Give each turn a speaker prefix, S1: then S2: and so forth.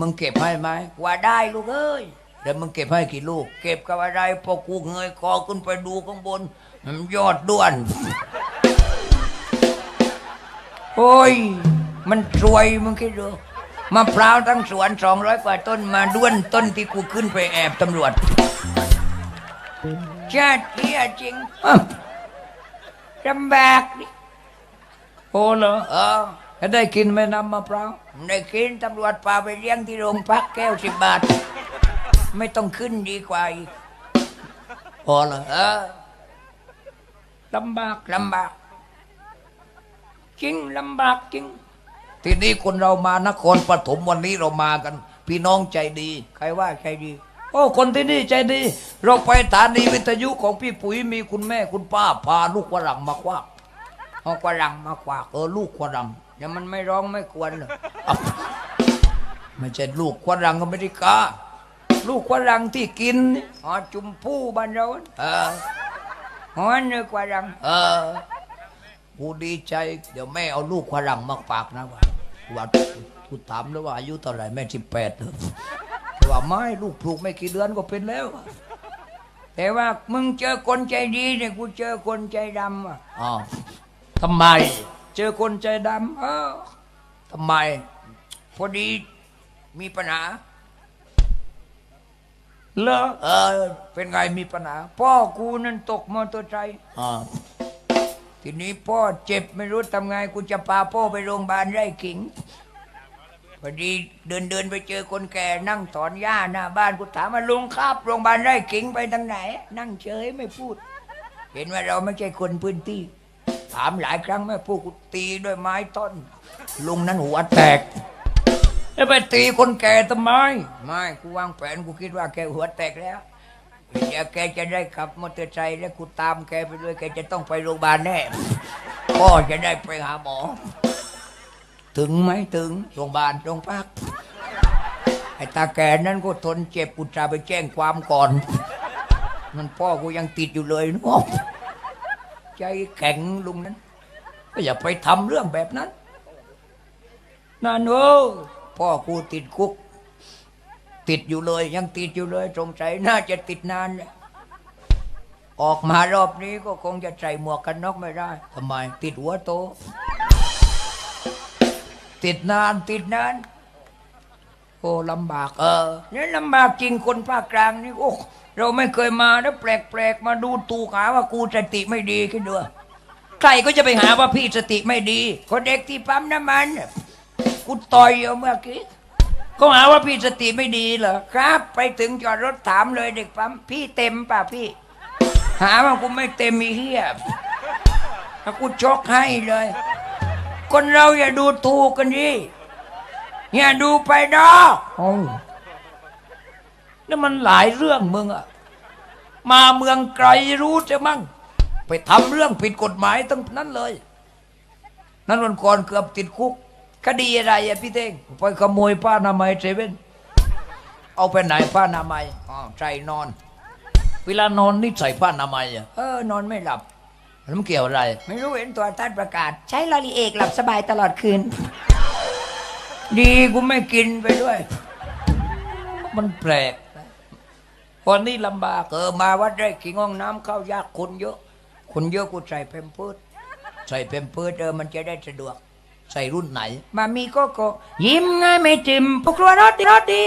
S1: มึงเก็บให้ไหมว่าได้ลูกเอ้ยเดี๋ยวมึงเก็บให้กี่ลูก เก็บกับอะไรพอกูเงยคอขึ้นไปดูข้างบนมันยอดด้วน โอ้ย มันรวยมึงคิดดูมะพร้าวทั้งสวนสองร้อยกว่าต้นมาด้วนต้นที่กูขึ้นไปแอบตำรวจชาติเที่ยจริงลำบากดิโอ้เหรอเออ ได้กินไหมน้ำมะพร้าวได้กินตำรวจพาไปเลี้ยงที่โรงพักแก้วสิบบาท ไม่ต้องขึ้นดีกว่าอีกพอเหรอเออลำบากลำบากจริงลำบากจริง ทีนี้คนเรามานครปฐมวันนี้เรามากัน พี่น้องใจดี ใครว่าใจดีโอ้คนที่นี่ใจดี เราไปสถานีวิทยุของพี่ปุ๋ยมีคุณแม่คุณป้าพาลูกฝรั่งมาควักเอาฝรั่งมาควักเออลูกฝรั่งอ ย่ามันไม่ร้องไม่ควรเลยเอาไม่ใช่ลูกฝรั่งอเมริกา ลูกฝรั่งที่กินนี่อ๋อจุมพู่บ้านเราเอออ๋อเนื้อฝรั่งเออกูดีใจ เดี๋ยวแม่เอาลูกฝรั่งมาฝากนะว่าว่ากูถามแล้วว่าอายุเท่าไหร่แม่สิบแปดเลยว่าไม่ลูกปลูกไม่กี่เดือนก็เป็นแล้ว แต่ว่ามึงเจอคนใจดีเนี่ยกูเจอคนใจดำอะอ๋อทำไม เจอคนใจดำเออทำไม พอดีมีปัญหาเหรอเออ เป็นไงมีปัญหา พ่อกูนั่นตกมอเตอร์ไซค์อ่าทีนี้พ่อเจ็บไม่รู้ทำไง กูจะพาพ่อไปโรงพยาบาลไร่ขิงพอดีเดินเดินไปเจอคนแก่นั่งถอนหญ้าหน้าบ้านกูถามว่าลุงครับโรงพยาบาลไร่ขิงไปทางไหน นั่งเฉยไม่พูด เห็นว่าเราไม่ใช่คนพื้นที่ ถามหลายครั้งไม่พูดกูตีด้วยไม้ต้นลุงนั้นหัวแตกแล้วไปตีคนแก่ทำไม ไม่กูวางแผนกูคิดว่าแกหัวแตกแล้วเดี๋ยวแกจะได้ขับมอเตอร์ไซค์แล้วกูตามแกไปด้วยแกจะต้องไปโรงพยาบาลแน่พ่อจะได้ไปหาหมอ ถึงไหมถึงโรงพยาบาลโรงพักไอ้ตาแก่นั้นก็ทนเจ็บกูจะไปแจ้งความก่อน มันพ่อกูยังติดอยู่เลยเนาะ ใจแข็งลุงนั้นก็อย่าไปทำเรื่องแบบนั้นนั่นเออพ่อกูติดคุก ติดอยู่เลย ยังติดอยู่เลยสงสัยน่าจะติดนาน ออกมารอบนี้ก็คงจะใส่หมวกกันน็อกไม่ได้ทำไม ติดหัวโต ติดนานติดนาน โอ้ลำบากเออนี่ลำบากจริงคนภาคกลางนี่โอ้เราไม่เคยมาแล้วแปลกๆมาดูตูหาว่ากูสติไม่ดีขึ้นด้วยใครก็จะไปหาว่าพี่สติไม่ดี คนเด็กที่ปั๊มน้ำมันกูต่อยเอาเมื่อกี้เขาหาว่าพี่สติไม่ดีเหรอครับ ไปถึงจอดรถถามเลยเด็กปั๊มพี่เต็มป่ะพี่ หาว่ากูไม่เต็มมีเฮียถ้ากูชกให้เลย คนเราอย่าดูถูกกันดิ อย่าดูไปดอกโอ้นี่มันหลายเรื่องมึงอะมาเมืองไกลรู้จะมั่ง ไปทำเรื่องผิดกฎหมายตั้งนั้นเลย นั่นวันก่อนเกือบติดคุก คดีอะไรอะพี่เท่งไปขโมยผ้าอนามัยเซเว่นเอาไปไหนผ้าอนามัยอ๋อใส่นอน เวลานอนนี่ใส่ผ้าอนามัยอะเออนอนไม่หลับแล้วมันเกี่ยวอะไร ไม่รู้เห็นตัวท่านประกาศ
S2: ใช้ลอรีเอกหลับสบายตลอดคืน
S1: ดีกูไม่กินไปด้วย มันแปลกวันนี้ลำบากเออมาวัดได้กิงห้องน้ำเข้ายากคนเยอะคนเยอะกูใส่เพมเพิร์ดใส่เพมเพิร์ดเออมันจะได้สะดวก ใส่รุ่นไหน มามีโก็โกยิ้มง่ายไม่จิมพวกรัวรอดีรสดี